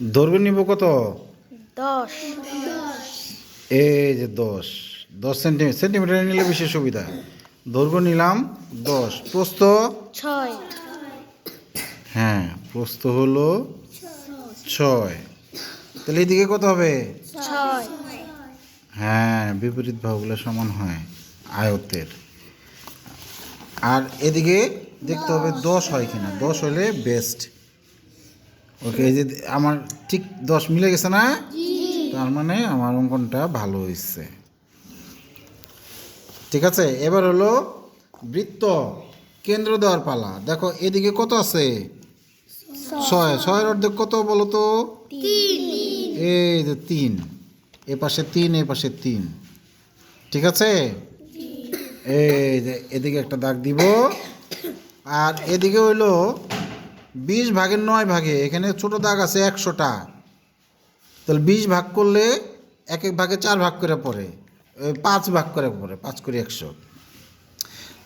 দৈর্ঘ্য নিব কত? দশ। এই যে দশ। দশ সেন্টিমিটার সেন্টিমিটার নিলে বেশি সুবিধা। দৈর্ঘ্য নিলাম দশ। প্রস্ত ছয়। হ্যাঁ প্রস্ত হলো ছয়। তাহলে এদিকে কত হবে? ছয়। হ্যাঁ বিপরীত ভাবগুলো সমান হয় আয়তের আর এদিকে দেখতে হবে দশ হয় কিনা। দশ হলে বেস্ট ওকে এই যে আমার ঠিক দশ মিলে গেছে না? তার মানে আমার অঙ্কনটা ভালো হয়েছে ঠিক আছে এবার হলো বৃত্ত কেন্দ্র দেওয়ার পালা। দেখো এদিকে কত আছে? ছয়। ছয়ের অর্ধেক কত বলো তো? এই যে তিন। এ পাশে তিন এ পাশে তিন। ঠিক আছে? এই যে এদিকে একটা দাগ দিব। আর এদিকে হইল বিশ ভাগের নয় ভাগে এখানে ছোট দাগ আছে একশোটা। তাহলে বিশ ভাগ করলে এক এক ভাগে চার ভাগ করে পড়ে পাঁচ ভাগ করে পড়ে পাঁচ করে একশো।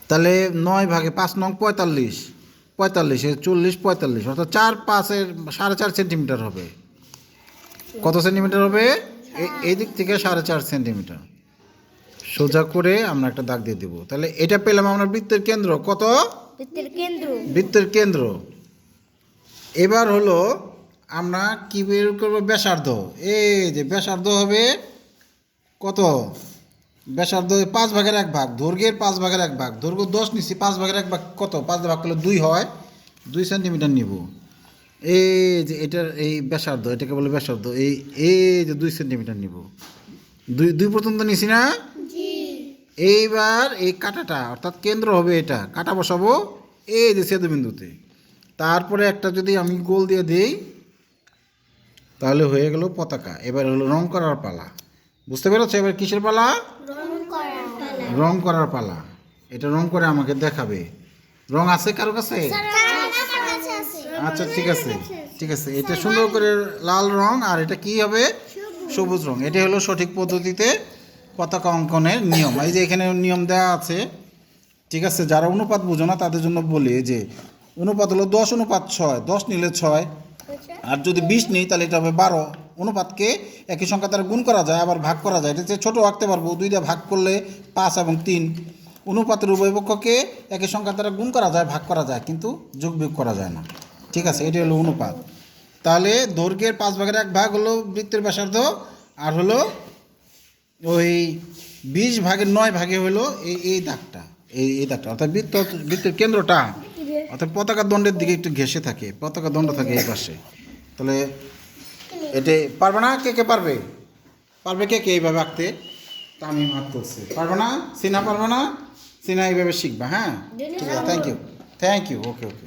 তাহলে নয় ভাগে পাঁচ নং পঁয়তাল্লিশ পঁয়তাল্লিশ চল্লিশ পঁয়তাল্লিশ অর্থাৎ চার পাঁচের সাড়ে চার সেন্টিমিটার হবে। কত সেন্টিমিটার হবে? এই দিক থেকে সাড়ে চার সেন্টিমিটার। সোজা করে আমরা একটা দাগ দিয়ে দেবো। তাহলে এটা পেলাম আমরা বৃত্তের কেন্দ্র। কত? বৃত্তের কেন্দ্র। বৃত্তের কেন্দ্র। এবার হলো আমরা কি বের করব? ব্যাসার্ধ। এই যে ব্যাসার্ধ হবে কত? ব্যাসার্ধ পাঁচ ভাগের এক ভাগ। দৈর্ঘ্যের পাঁচ ভাগের এক ভাগ। দৈর্ঘ্য দশ নিচ্ছি পাঁচ ভাগের এক ভাগ কত? পাঁচ ভাগ করলে দুই হয় দুই সেন্টিমিটার নিব। এই যে এটার এই ব্যাসার্ধ এটাকে বলে ব্যাসার্ধ। এই এই যে দুই সেন্টিমিটার নিব। দুই দুই পর্যন্ত নিছি না? এইবার এই কাটাটা অর্থাৎ কেন্দ্র হবে এটা। কাটা বসাবো। এই যে সেতুবিন্দুতে তারপরে একটা যদি আমি গোল দিয়ে দিই তাহলে হয়ে গেল পতাকা। এবার হলো রং করার পালা। বুঝতে পেরেছ? এবার কিসের পালা? রং করার পালা। এটা রং করে আমাকে দেখাবে। রং আছে কারও কাছে? আচ্ছা ঠিক আছে। ঠিক আছে এটা সুন্দর করে লাল রং আর এটা কি হবে? সবুজ। রং। এটা হলো সঠিক পদ্ধতিতে পতাকা অঙ্কনের নিয়ম। এই যে এখানে নিয়ম দেওয়া আছে ঠিক আছে যারা অনুপাত বুঝো না তাদের জন্য বলি যে অনুপাত হলো দশ অনুপাত ছয় দশ নিলে ছয়। আর যদি বিশ নেই তাহলে এটা হবে বারো। অনুপাতকে একই সংখ্যা দ্বারা গুণ করা যায় আবার ভাগ করা যায়। এটা ছোটো আঁকতে পারব দুই দিয়ে ভাগ করলে পাঁচ এবং তিন। অনুপাতের উভয় পক্ষকে একই সংখ্যা দ্বারা গুণ করা যায় ভাগ করা যায় কিন্তু যোগ বিয়োগ করা যায় না। ঠিক আছে এটা হলো অনুপাত। তাহলে দৈর্ঘ্যের পাঁচ ভাগের এক ভাগ হলো বৃত্তের ব্যাসার্ধ আর হলো ওই বিশ ভাগের নয় ভাগে হলো এই এই দাগটা এই এই দাগটা। অর্থাৎ বৃত্ত বৃত্তের কেন্দ্রটা। অর্থাৎ পতাকা দণ্ডের দিকে একটু ঘেসে থাকে পতাকা দণ্ড থাকে এই পাশে। তাহলে এটা পারবে না কে কে পারবে? পারবে কে কে এইভাবে আঁকতে? তামিম আমি হাত তুলছি পারবে না? সিনা পারবে না? সিনা এইভাবে শিখবা হ্যাঁ? ঠিক আছে thank you thank you okay okay